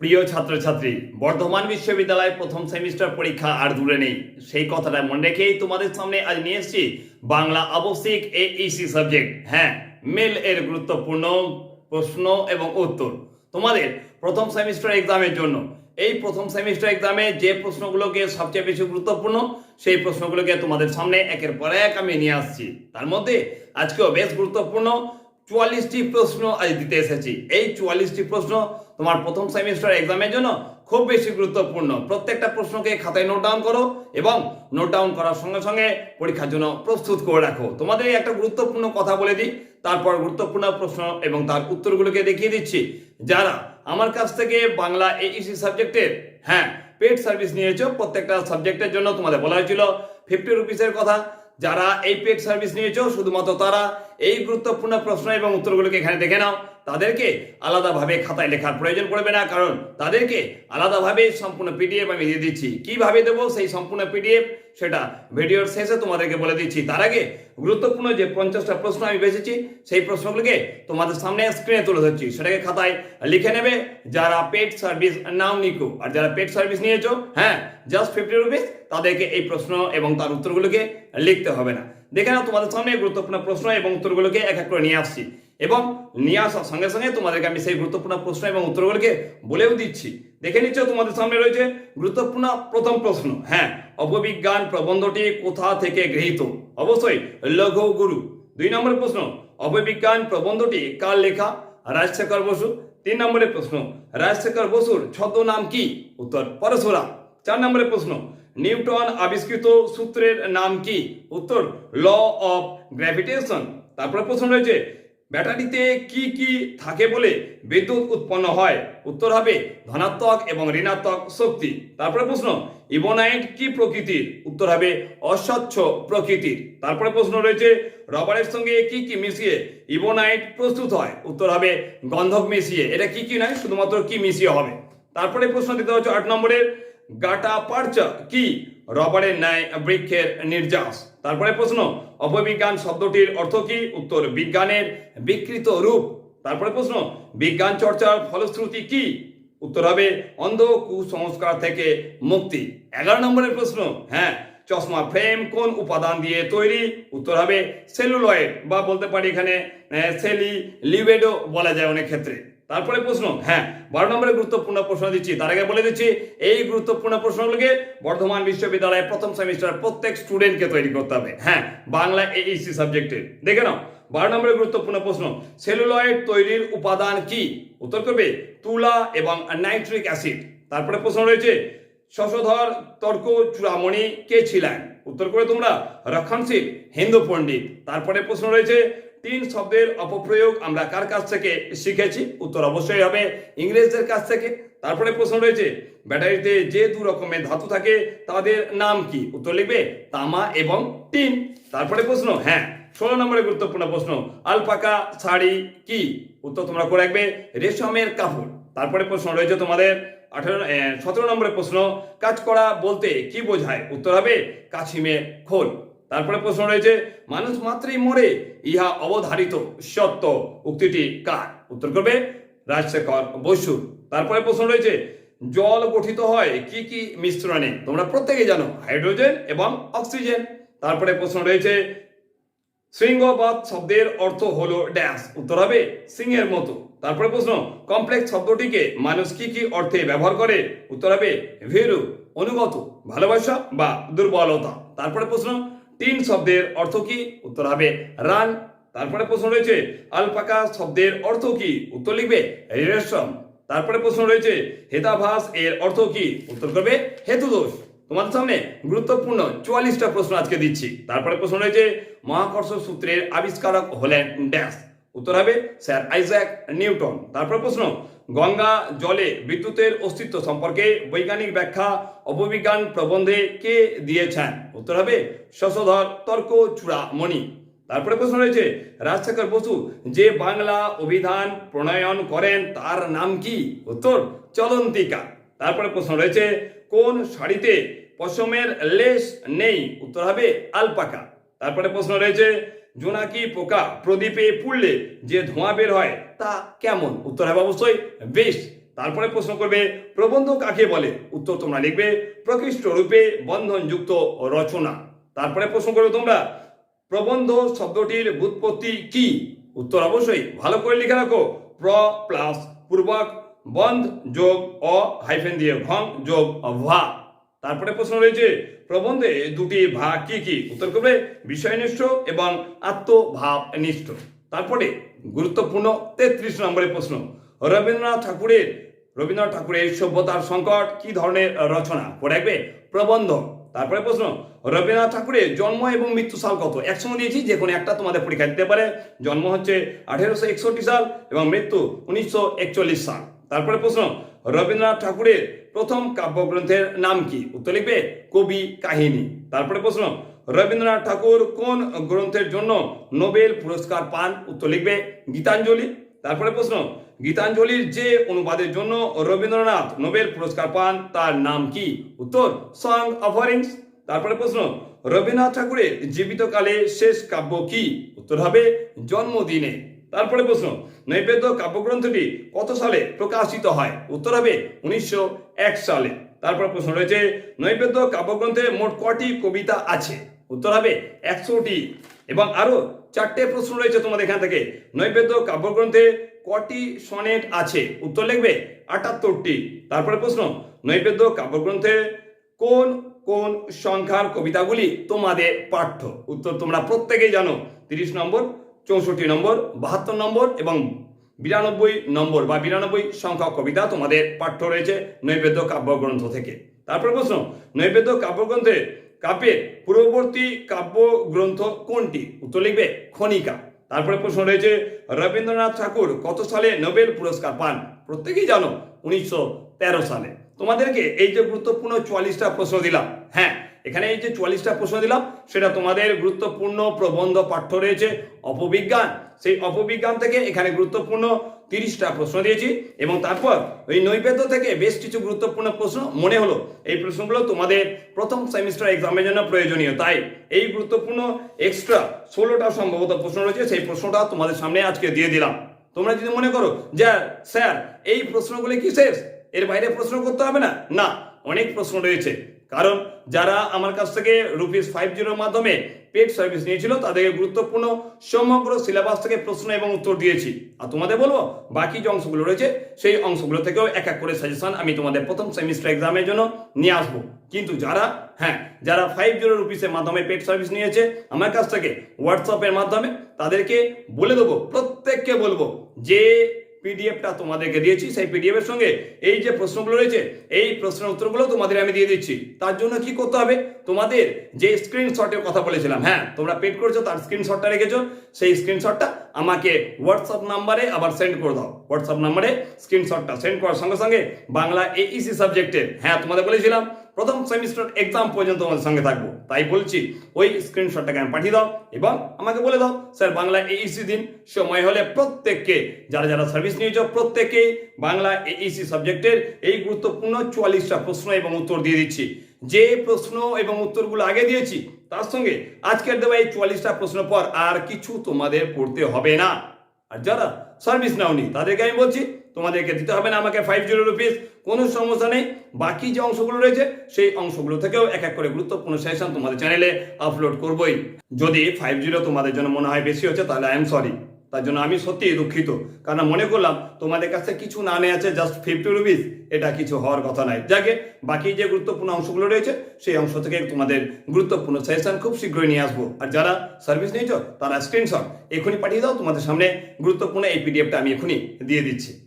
প্রিয় ছাত্রছাত্রী, বর্ধমান বিশ্ববিদ্যালয়ের প্রথম সেমিস্টার পরীক্ষা আর দূরে নেই। সেই কথাটা মনে রেখেই তোমাদের সামনে আজ নিয়ে এসেছি বাংলা আবশ্যিক এইসি সাবজেক্ট হ্যাঁ মেল এর গুরুত্বপূর্ণ প্রশ্ন এবং উত্তর। তোমাদের প্রথম সেমিস্টার এক্সামের জন্য। এই প্রথম সেমিস্টার এক্সামে যে প্রশ্নগুলোকে সবচেয়ে বেশি গুরুত্বপূর্ণ, সেই প্রশ্নগুলোকে তোমাদের সামনে একের পর এক আমি নিয়ে আসছি। তার মধ্যে আজকেও বেশ গুরুত্বপূর্ণ চুয়াল্লিশটি প্রশ্ন আজ দিতে এসেছি। এই চুয়াল্লিশটি প্রশ্ন তোমার প্রথম সেমিস্টার এক্সামের জন্য খুব বেশি গুরুত্বপূর্ণ। প্রত্যেকটা প্রশ্নকে খাতায় নোট ডাউন করো এবং নোট ডাউন করার সঙ্গে সঙ্গে পরীক্ষার জন্য প্রস্তুত করে রাখো। তোমাদের একটা গুরুত্বপূর্ণ কথা বলে দিই, তারপর গুরুত্বপূর্ণ প্রশ্ন এবং তার উত্তরগুলোকে দেখিয়ে দিচ্ছি। যারা আমার কাছ থেকে বাংলা এইসি সাবজেক্টের হ্যাঁ পেড সার্ভিস নিয়েছো, প্রত্যেকটা সাবজেক্টের জন্য তোমাদের বলা হয়েছিল ফিফটি রুপিসের কথা। যারা এই পেড সার্ভিস নিয়েছো, শুধুমাত্র তারা এই গুরুত্বপূর্ণ প্রশ্ন এবং উত্তরগুলোকে এখানে দেখে নাও। তাদেরকে আলাদাভাবে খাতায় লেখার প্রয়োজন পড়বে না, কারণ তাদেরকে আলাদাভাবে সম্পূর্ণ পিডিএফ আমি দিয়ে দিচ্ছি। কীভাবে দেবো সেই সম্পূর্ণ পিডিএফ সেটা ভিডিওর শেষে তোমাদেরকে বলে দিচ্ছি। তার আগে গুরুত্বপূর্ণ যে পঞ্চাশটা প্রশ্ন আমি বেছেছি, সেই প্রশ্নগুলোকে তোমাদের সামনে স্ক্রিনে তুলে ধরছি। সেটাকে খাতায় লিখে নেবে যারা পেড সার্ভিস নাও নিকো, আর যারা পেড সার্ভিস নিয়েছো হ্যাঁ জাস্ট ফিফটি রুপিস তাদেরকে এই প্রশ্ন এবং তার উত্তরগুলোকে লিখতে হবে না। দেখে নাও, তোমাদের সামনে গুরুত্বপূর্ণ প্রশ্ন এবং উত্তরগুলোকে এক এক করে নিয়ে আসছি। এবং নিয়ে আসার সঙ্গে সঙ্গে তোমাদেরকে আমি সেই গুরুত্বপূর্ণ প্রশ্ন এবং উত্তরগুলোকে বলেও দিচ্ছি। দেখে নিচ্ছ, তোমাদের সামনে রয়েছে গুরুত্বপূর্ণ প্রথম প্রশ্ন। হ্যাঁ অপবিজ্ঞান প্রবন্ধটি কোথা থেকে গৃহীত? অবশ্যই লঘু গুরু। দুই নম্বর প্রশ্ন, অপবিজ্ঞান প্রবন্ধটি কার লেখা? রাজশেখর বসু। তিন নম্বরের প্রশ্ন, রাজশেখর বসুর ছদ্মনাম কি? উত্তর পরশুরাম। চার নম্বরের প্রশ্ন নিউটন আবিষ্কৃত সূত্রের নাম কি? উত্তর ল অফ গ্র্যাভিটেশন তারপরে প্রশ্ন রয়েছে, ব্যাটারিতে কি কি থাকে বলে বিদ্যুৎ উৎপন্ন হয়? উত্তর হবে, ধনাত্মক এবং ঋণাত্মক শক্তি। তারপরে প্রশ্ন, ইবোনাইট কি প্রকৃতির? উত্তর হবে, অস্বচ্ছ প্রকৃতির। তারপরে প্রশ্ন রয়েছে, রবারের সঙ্গে কি কি মিশিয়ে ইবোনাইট প্রস্তুত হয়? উত্তর হবে, গন্ধক মিশিয়ে। এটা কি কি নয়, শুধুমাত্র কি মিশিয়ে হবে? তারপরে প্রশ্ন দিতে হচ্ছে আট নম্বরের গাটা পার্চা কি? রবারের ন্যায় বৃক্ষের নির্যাস। তারপরে প্রশ্ন, অপবিজ্ঞান শব্দটির অর্থ কি? উত্তর, বিজ্ঞানের বিকৃত রূপ। তারপরে প্রশ্ন, বিজ্ঞান চর্চার ফলশ্রুতি কি? উত্তর হবে, অন্ধ কুসংস্কার থেকে মুক্তি। এগারো নম্বরের প্রশ্ন হ্যাঁ চশমা ফ্রেম কোন উপাদান দিয়ে তৈরি? উত্তর হবে, সেলুলয়েড বা বলতে পারি এখানে সেলি লিভেডো বলা যায় অনেক ক্ষেত্রে। তারপরে প্রশ্ন হ্যাঁ বারো নম্বরের গুরুত্বপূর্ণ প্রশ্ন দিচ্ছি। তার আগে বলে দিচ্ছি, এই গুরুত্বপূর্ণ প্রশ্নগুলোকে বর্ধমান বিশ্ববিদ্যালয়ের প্রথম সেমিস্টার প্রত্যেক স্টুডেন্টকে তৈরি করতে হবে। হ্যাঁ বাংলা এইসি সাবজেক্টে দেখে নাও, বারো নম্বরের গুরুত্বপূর্ণ প্রশ্ন সেলুলয়েড তৈরির উপাদান কি? উত্তর করবে, তুলা এবং নাইট্রিক অ্যাসিড তারপরে প্রশ্ন রয়েছে, শশধর, তর্ক, চূড়ামণি কে ছিলেন? উত্তর করে তোমরা, রক্ষণশীল হিন্দু পণ্ডিত। তারপরে প্রশ্ন রয়েছে, তিন শব্দের অপপ্রয়োগ আমরা কার কাছ থেকে শিখেছি? উত্তর অবশ্যই হবে ইংরেজদের কাছ থেকে। তারপরে প্রশ্ন রয়েছে, ব্যাটারিতে যে দু রকমের ধাতু থাকে, তাদের নাম কি? উত্তর লিখবে, তামা এবং টিন। তারপরে প্রশ্ন হ্যাঁ ষোলো নম্বরের গুরুত্বপূর্ণ প্রশ্ন, আলপাকা শাড়ি কি? উত্তর তোমরা করে রাখবে, রেশমের কাপড়। তারপরে প্রশ্ন রয়েছে তোমাদের আঠারো সতেরো নম্বরের প্রশ্ন, কাজ করা বলতে কি বোঝায়? উত্তর হবে, কাছিমে খোল। তারপরে প্রশ্ন রয়েছে, মানুষ মাত্রই মরে, ইহা অবধারিত, সত্য, উক্তিটি কার? উত্তর করবে, রাজশেখর বসু। তারপরে প্রশ্ন রয়েছে, জল গঠিত হয় কি কি মিশ্রণে? তোমরা প্রত্যেকে জানো, হাইড্রোজেন এবং অক্সিজেন। তারপরে প্রশ্ন রয়েছে, শৃঙ্গবাদ শব্দের অর্থ হলো ড্যাশ। উত্তর হবে, সিংহের মতো। তারপরে প্রশ্ন কমপ্লেক্স শব্দটিকে মানুষ কি কি অর্থে ব্যবহার করে? উত্তর হবে ভীরু, অনুগত, ভালোবাসা বা দুর্বলতা। তারপরে প্রশ্ন তিন শব্দের অর্থ কি? উত্তর হবে রান। তারপরে প্রশ্ন রয়েছে, আলপাকা শব্দের অর্থ কি? উত্তর লিখবে রেশম তারপরে প্রশ্ন রয়েছে, হেতাভাস এর অর্থ কি? উত্তর করবে হেতুদোষ। তোমাদের সামনে গুরুত্বপূর্ণ চুয়াল্লিশটা প্রশ্ন আজকে দিচ্ছি। তারপরে প্রশ্ন রয়েছে, মহাকর্ষ সূত্রের আবিষ্কারক হলেন ড্যাশ। উত্তর হবে স্যার আইজ্যাক নিউটন। তারপর প্রশ্ন, গঙ্গা জলে বিদ্যুতের অস্তিত্ব সম্পর্কে বৈজ্ঞানিক ব্যাখ্যা অপবিজ্ঞান প্রবন্ধে কে দিয়েছেন? উত্তর হবে শশধর তর্ক চূড়ামণি তারপরে প্রশ্ন রয়েছে, রাজশেখর বসু যে বাংলা অভিধান প্রণয়ন করেন তার নাম কি? উত্তর, চলন্তিকা। তারপরে প্রশ্ন রয়েছে, কোন শাড়িতে পশমের লেশ নেই? উত্তর হবে আলপাকা। তারপরে প্রশ্ন রয়েছে জোনাকি পোকা প্রদীপে পুড়লে যে ধোঁয়া বের হয়, তা কেমন? উত্তর হবে অবশ্যই বেশ। তারপরে প্রশ্ন করবে, প্রবন্ধ কাকে বলে? উত্তর তোমরা লিখবে, প্রকৃষ্ট রূপে বন্ধনযুক্ত রচনা। তারপরে প্রশ্ন করবে তোমরা, প্রবন্ধ শব্দটির বুৎপত্তি কি? উত্তর অবশ্যই, ভালো করে লিখে রাখো। প্র প্লাস পূর্বক, বন্ধ যোগ অ, হাইফেন দিয়ে ঘং যোগ ভা। তারপরে প্রশ্ন রয়েছে, প্রবন্ধে দুটি ভাগ কি কি? উত্তর করবে, বিষয়নিষ্ঠ এবং আত্মভাবনিষ্ঠ। তারপরে গুরুত্বপূর্ণ তেত্রিশ নম্বরের প্রশ্ন, রবীন্দ্রনাথ ঠাকুরের রবীন্দ্রনাথ ঠাকুরের সভ্যতার সংকট কি ধরনের রচনা? পড়ে রাখবে, প্রবন্ধ। তারপরে প্রশ্ন, রবীন্দ্রনাথ ঠাকুরের জন্ম এবং মৃত্যু সাল কত? একসঙ্গে দিয়েছি, যে কোনো একটা তোমাদের পরীক্ষা দিতে পারে। জন্ম হচ্ছে আঠেরোশো একষট্টি সাল এবং মৃত্যু উনিশশো একচল্লিশ সাল। তারপরে প্রশ্ন রবীন্দ্রনাথ ঠাকুরের প্রথম কাব্যগ্রন্থের নাম কি? উত্তর লিখবে কবি কাহিনী। তারপরে প্রশ্ন, রবীন্দ্রনাথ ঠাকুর কোন গ্রন্থের জন্য নোবেল পুরস্কার পান? উত্তর লিখবে গীতাঞ্জলি। তারপরে প্রশ্ন, গীতাঞ্জলির যে অনুবাদের জন্য রবীন্দ্রনাথ নোবেল পুরস্কার পান, তার নাম কি? উত্তর, সং অফারিংস তারপরে প্রশ্ন, রবীন্দ্রনাথ ঠাকুরের জীবিতকালে শেষ কাব্য কি? উত্তর হবে জন্মদিনে। তারপরে প্রশ্ন, নৈবেদ্য কাব্যগ্রন্থটি কত সালে প্রকাশিত হয়? উত্তর হবে উনিশশো এক সালে। তারপর প্রশ্ন রয়েছে, নৈবেদ্য কাব্যগ্রন্থে মোট কটি কবিতা আছে? উত্তর হবে একশোটি। এবং আরও চারটে প্রশ্ন রয়েছে তোমাদের এখান থেকে। নৈবেদ্য কাব্যগ্রন্থে কটি সনেট আছে? উত্তর লিখবে আটাত্তরটি। তারপরে প্রশ্ন, নৈবেদ্য কাব্যগ্রন্থে কোন কোন সংখ্যার কবিতাগুলি তোমাদের পাঠ্য? উত্তর তোমরা প্রত্যেকেই জানো। তিরিশ নম্বর চৌষট্টি নম্বর, বাহাত্তর নম্বর এবং বিরানব্বই নম্বর বা বিরানব্বই সংখ্যক কবিতা তোমাদের পাঠ্য রয়েছে নৈবেদ্য কাব্যগ্রন্থ থেকে। তারপর প্রশ্ন, নৈবেদ্য কাব্যগ্রন্থে কাব্যের পূর্ববর্তী কাব্যগ্রন্থ কোনটি? উত্তর লিখবে খনিকা। তারপরে প্রশ্ন রয়েছে, রবীন্দ্রনাথ ঠাকুর কত সালে নোবেল পুরস্কার পান? প্রত্যেকেই জানো, উনিশশো তেরো সালে। তোমাদেরকে এই যে গুরুত্বপূর্ণ চুয়াল্লিশটা প্রশ্ন দিলাম। হ্যাঁ এখানে এই যে চুয়াল্লিশটা প্রশ্ন দিলাম, সেটা তোমাদের গুরুত্বপূর্ণ প্রবন্ধ পাঠ্য রয়েছে, অপবিজ্ঞান। সেই অপবিজ্ঞান থেকে এখানে গুরুত্বপূর্ণ তিরিশটা প্রশ্ন দিয়েছি, এবং তারপর ওই নৈবেদ্য থেকে বেশ কিছু গুরুত্বপূর্ণ প্রশ্ন মনে হলো। এই প্রশ্নগুলো তোমাদের প্রথম সেমিস্টার এক্সামের জন্য প্রয়োজনীয়। তাই এই গুরুত্বপূর্ণ এক্সট্রা ষোলোটা সম্ভবত প্রশ্ন রয়েছে, সেই প্রশ্নটা তোমাদের সামনে আজকে দিয়ে দিলাম। তোমরা যদি মনে করো যে, স্যার, এই প্রশ্নগুলি কি শেষ? এর বাইরে প্রশ্ন করতে হবে না? না, অনেক প্রশ্ন রয়েছে। কারণ যারা আমার কাছ থেকে রুপিস ফাইভ জিরোর মাধ্যমে পেড সার্ভিস নিয়েছিল, তাদেরকে গুরুত্বপূর্ণ সমগ্র সিলেবাস থেকে প্রশ্ন এবং উত্তর দিয়েছি। আর তোমাদের বলব, বাকি যে অংশগুলো রয়েছে, সেই অংশগুলো থেকেও এক এক করে সাজেশন আমি তোমাদের প্রথম সেমিস্টার এক্সামের জন্য নিয়ে আসব। কিন্তু যারা হ্যাঁ যারা ফাইভ জিরো রুপিসের মাধ্যমে পেড সার্ভিস নিয়েছে, আমার কাছ থেকে হোয়াটসঅ্যাপের মাধ্যমে তাদেরকে বলে দেবো, প্রত্যেককে বলব যে পিডিএফটা তোমাদেরকে দিয়েছি, সেই পিডিএফ এর সঙ্গে এই যে প্রশ্নগুলো রয়েছে, এই প্রশ্নের উত্তরগুলো তোমাদের আমি দিয়ে দিচ্ছি। তার জন্য কি করতে হবে? তোমাদের যে স্ক্রিনশটের কথা বলেছিলাম হ্যাঁ তোমরা পেড করেছ, তার স্ক্রিনশটটা রেখেছো, সেই স্ক্রিনশটটা আমাকে হোয়াটসঅ্যাপ নাম্বারে আবার সেন্ড করে দাও। হোয়াটসঅ্যাপ নাম্বারে স্ক্রিনশটটা সেন্ড করার সঙ্গে সঙ্গে বাংলা এইসি সাবজেক্টের হ্যাঁ তোমাদের বলেছিলাম প্রথম সেমিস্টার এক্সাম পর্যন্ত তোমাদের সঙ্গে থাকব। তাই বলছি, ওই স্ক্রিনশটটাকে আমি পাঠিয়ে দাও এবং আমাকে বলে দাও, স্যার, বাংলা এইসি দিন। সময় হলে প্রত্যেককে, যারা যারা সার্ভিস নিয়েছ, প্রত্যেকেই বাংলা এইসি সাবজেক্টের এই গুরুত্বপূর্ণ চুয়াল্লিশটা প্রশ্ন এবং উত্তর দিয়ে দিচ্ছি। যে প্রশ্ন এবং উত্তরগুলো আগে দিয়েছি, তার সঙ্গে আজকের দেওয়া এই চুয়াল্লিশটা প্রশ্ন পর আর কিছু তোমাদের পড়তে হবে না। আর যারা সার্ভিস নাওনি, তাদেরকে আমি বলছি তোমাদেরকে দিতে হবে না, আমাকে ফাইভ জিরো রুপিস কোনো সমস্যা নেই। বাকি যে অংশগুলো রয়েছে, সেই অংশগুলো থেকেও এক এক করে গুরুত্বপূর্ণ সেশন তোমাদের চ্যানেলে আপলোড করবই। যদি ফাইভ জিরো তোমাদের জন্য মনে হয় বেশি হচ্ছে, তাহলে আই এম সরি তার জন্য আমি সত্যি দুঃখিত। কারণ মনে করলাম, তোমাদের কাছে কিছু না নেই আছে জাস্ট ফিফটি রুপিস এটা কিছু হওয়ার কথা নয় যাকে বাকি যে গুরুত্বপূর্ণ অংশগুলো রয়েছে, সেই অংশ থেকে তোমাদের গুরুত্বপূর্ণ সেশন খুব শীঘ্রই নিয়ে আসব। আর যারা সার্ভিস নিয়েছো, তারা স্ক্রিনশট এখনই পাঠিয়ে দাও। তোমাদের সামনে গুরুত্বপূর্ণ এই পিডিএফটা আমি এখনই দিয়ে দিচ্ছি।